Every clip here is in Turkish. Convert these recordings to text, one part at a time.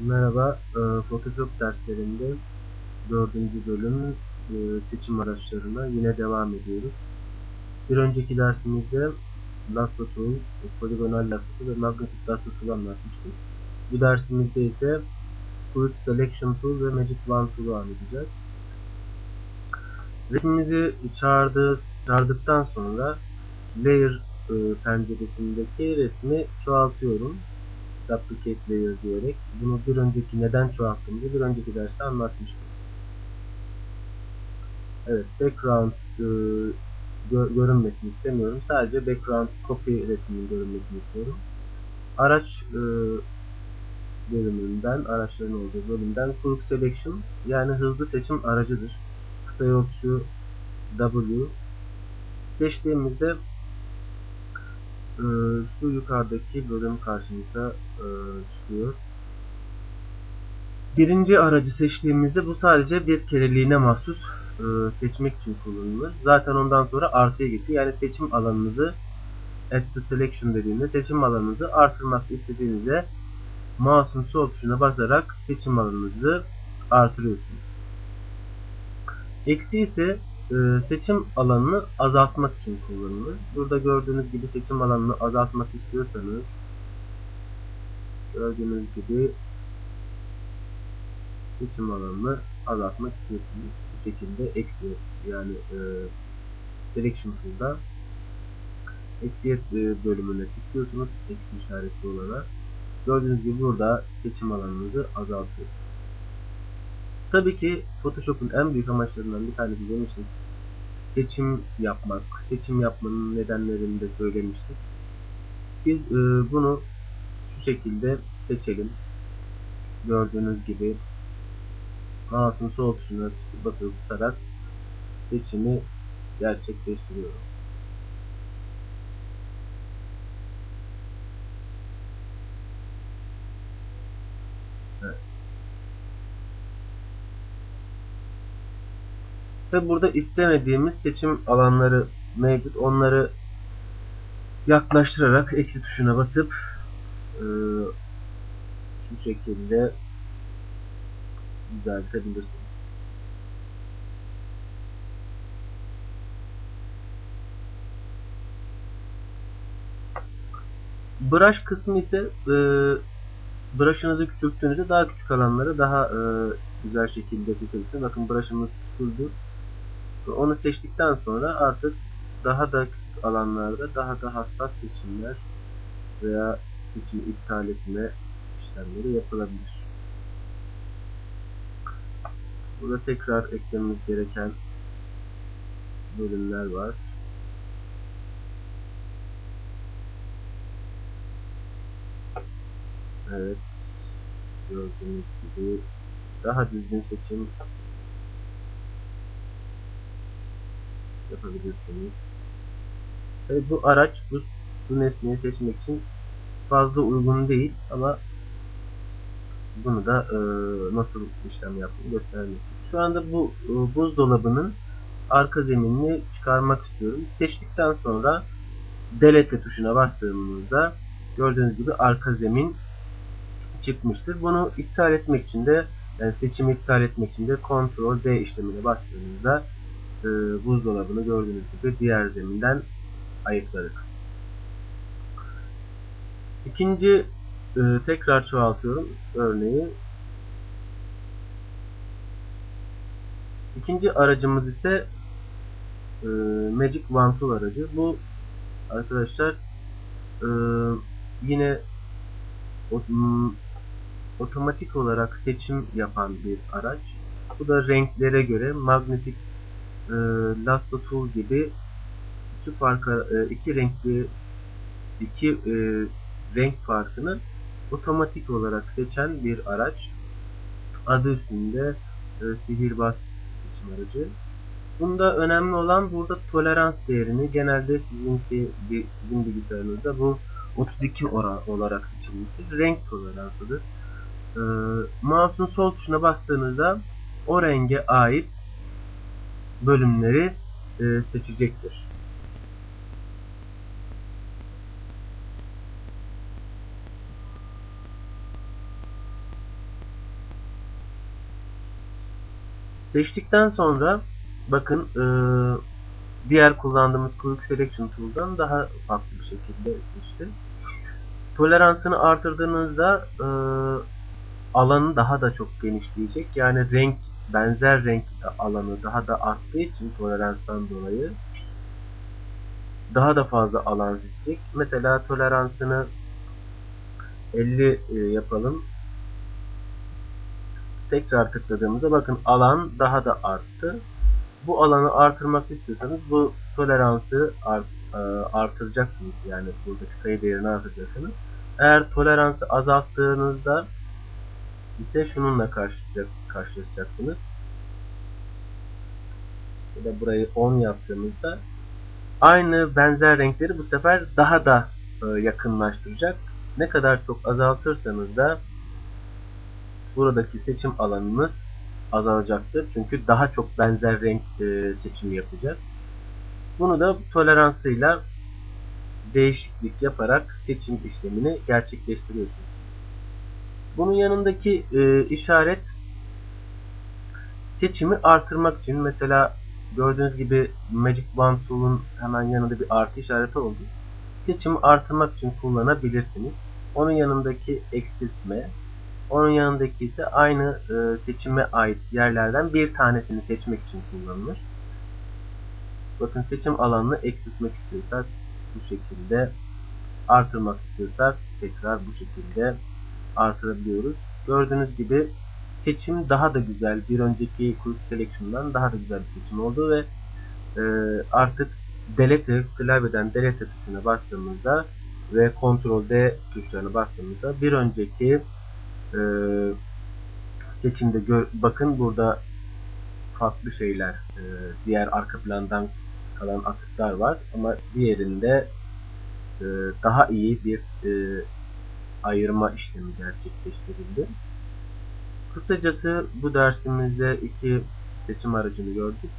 Merhaba, e, Photoshop derslerinde dördüncü bölüm e, seçim araçlarına yine devam ediyoruz. Bir önceki dersimizde lasso tool, poligonal lasso ve magnetic lasso tool anlatmıştık. Bu dersimizde ise quick selection tool ve magic wand tool'u anlatacağız. Resmimizi çağırdığı, çağırdıktan sonra layer e, penceresindeki resmi çoğaltıyorum duplicate layer diyerek bunu bir önceki neden çoğalttığımızı bir önceki derste anlatmıştım. Evet, background e, gö görünmesini istemiyorum. Sadece background copy resminin görünmesini istiyorum. Araç e, bölümünden, araçların olduğu bölümden quick selection yani hızlı seçim aracıdır. Kısa yol tuşu W seçtiğimizde ee, şu yukarıdaki bölüm karşımıza e, çıkıyor. Birinci aracı seçtiğimizde bu sadece bir kereliğine mahsus e, seçmek için kullanılır. Zaten ondan sonra artıya gitti. Yani seçim alanınızı add to selection dediğinde seçim alanınızı artırmak istediğinizde mouse'un sol tuşuna basarak seçim alanınızı artırıyorsunuz. Eksi ise seçim alanını azaltmak için kullanılır. Burada gördüğünüz gibi seçim alanını azaltmak istiyorsanız gördüğünüz gibi seçim alanını azaltmak istiyorsunuz. Bu şekilde eksi yani e, selection tool'da eksiyet e, bölümüne tıklıyorsunuz. Eksi işaretli olarak. Gördüğünüz gibi burada seçim alanınızı azaltıyorsunuz. Tabii ki Photoshop'un en büyük amaçlarından bir tanesi demiştik. Seçim yapmak. Seçim yapmanın nedenlerini de söylemiştik. Biz e, bunu şu şekilde seçelim. Gördüğünüz gibi mouse'un sol tuşuna basılı tutarak seçimi gerçekleştiriyorum. Evet. Ve burada istemediğimiz seçim alanları mevcut. Onları yaklaştırarak eksi tuşuna basıp e, şu şekilde düzeltebilirsiniz. Brush kısmı ise e, brush'ınızı küçülttüğünüzde daha küçük alanları daha e, güzel şekilde seçebilirsiniz. Bakın brush'ımız küçüldü. Onu seçtikten sonra artık daha da küçük alanlarda daha da hassas seçimler veya seçim iptal etme işlemleri yapılabilir. Burada tekrar eklememiz gereken bölümler var. Evet. Gördüğünüz gibi daha düzgün seçim yapabilirsiniz. Tabi bu araç bu, bu nesneyi seçmek için fazla uygun değil ama bunu da e, nasıl işlem yaptığını göstermek Şu anda bu e, buzdolabının arka zeminini çıkarmak istiyorum. Seçtikten sonra delete tuşuna bastığımızda gördüğünüz gibi arka zemin çıkmıştır. Bunu iptal etmek için de yani seçimi iptal etmek için de Ctrl D işlemine bastığımızda e, buzdolabını gördüğünüz gibi diğer zeminden ayıkladık. İkinci e, tekrar çoğaltıyorum örneği. İkinci aracımız ise e, Magic Wand Tool aracı. Bu arkadaşlar e, yine otomatik olarak seçim yapan bir araç. Bu da renklere göre magnetik e, lasso tool gibi iki farka e, iki renkli iki e, renk farkını otomatik olarak seçen bir araç. Adı üstünde e, sihirbaz seçim aracı. Bunda önemli olan burada tolerans değerini genelde sizinki sizin bilgisayarınızda bu 32 oran olarak seçilmiştir. Renk toleransıdır. E, mouse'un sol tuşuna bastığınızda o renge ait bölümleri e, seçecektir. Seçtikten sonra bakın e, diğer kullandığımız Quick Selection Tool'dan daha farklı bir şekilde seçtim. Toleransını artırdığınızda e, alanı daha da çok genişleyecek. Yani renk benzer renk alanı daha da arttığı için toleranstan dolayı daha da fazla alan seçecek. Mesela toleransını 50 e, yapalım. Tekrar tıkladığımızda bakın alan daha da arttı. Bu alanı artırmak istiyorsanız bu toleransı art, e, artıracaksınız. Yani buradaki sayı değerini artıracaksınız. Eğer toleransı azalttığınızda ise şununla karşılaşacak, karşılaşacaksınız. Ya da burayı 10 yaptığımızda aynı benzer renkleri bu sefer daha da e, yakınlaştıracak. Ne kadar çok azaltırsanız da buradaki seçim alanınız azalacaktır. Çünkü daha çok benzer renk e, seçimi yapacağız. Bunu da toleransıyla değişiklik yaparak seçim işlemini gerçekleştiriyorsunuz. Bunun yanındaki e, işaret seçimi artırmak için mesela gördüğünüz gibi Magic Wand Tool'un hemen yanında bir artı işareti oldu. Seçimi artırmak için kullanabilirsiniz. Onun yanındaki eksiltme, onun yanındaki ise aynı e, seçime ait yerlerden bir tanesini seçmek için kullanılır. Bakın seçim alanını eksiltmek istiyorsak bu şekilde artırmak istiyorsak tekrar bu şekilde artırabiliyoruz. Gördüğünüz gibi seçim daha da güzel. Bir önceki Quick Selection'dan daha da güzel bir seçim oldu ve e, artık delete klavyeden delete tuşuna bastığımızda ve Ctrl D tuşlarına bastığımızda bir önceki e, seçimde gö- bakın burada farklı şeyler e, diğer arka plandan kalan atıklar var ama diğerinde e, daha iyi bir e, ayırma işlemi gerçekleştirildi. Kısacası bu dersimizde iki seçim aracını gördük.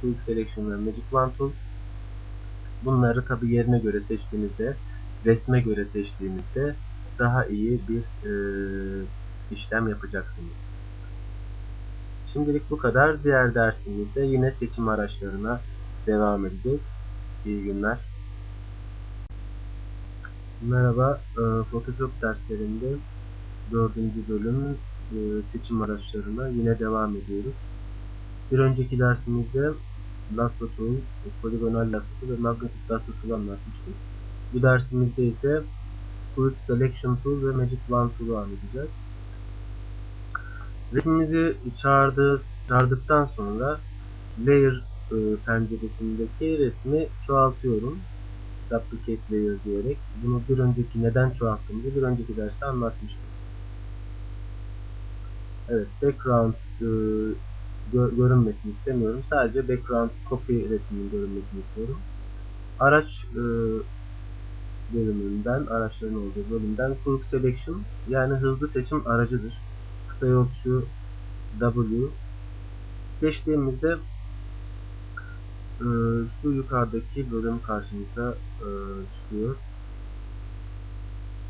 Quick Selection ve Magic Wand Tool. Bunları tabi yerine göre seçtiğinizde, resme göre seçtiğinizde daha iyi bir e, işlem yapacaksınız. Şimdilik bu kadar. Diğer dersimizde yine seçim araçlarına devam edeceğiz. İyi günler. Merhaba, e, Photoshop derslerinde dördüncü bölüm e, seçim araçlarına yine devam ediyoruz. Bir önceki dersimizde lasso tool, poligonal lasso tool ve magnetic lasso tool anlatmıştık. Bu dersimizde ise Quick Selection Tool ve Magic Wand Tool'u anlatacağız. Resmimizi çağırdı, çağırdıktan sonra Layer e, penceresindeki resmi çoğaltıyorum. Duplicate Layer diyerek. Bunu bir önceki neden çoğalttığımızı bir önceki derste anlatmıştım. Evet, background e, gö görünmesini istemiyorum. Sadece background copy resminin görünmesini istiyorum. Araç e, bölümünden, araçların olduğu bölümden Quick Selection yani hızlı seçim aracıdır. Kısa yol W seçtiğimizde e, şu yukarıdaki bölüm karşımıza e, çıkıyor.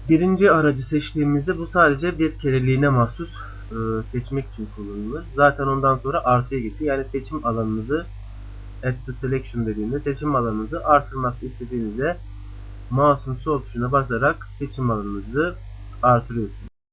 Birinci aracı seçtiğimizde bu sadece bir kereliğine mahsus e, seçmek için kullanılır. Zaten ondan sonra artıya gitti. Yani seçim alanınızı add to selection dediğinde seçim alanınızı artırmak istediğinizde mouse'un sol tuşuna basarak seçim alanınızı artırıyorsunuz.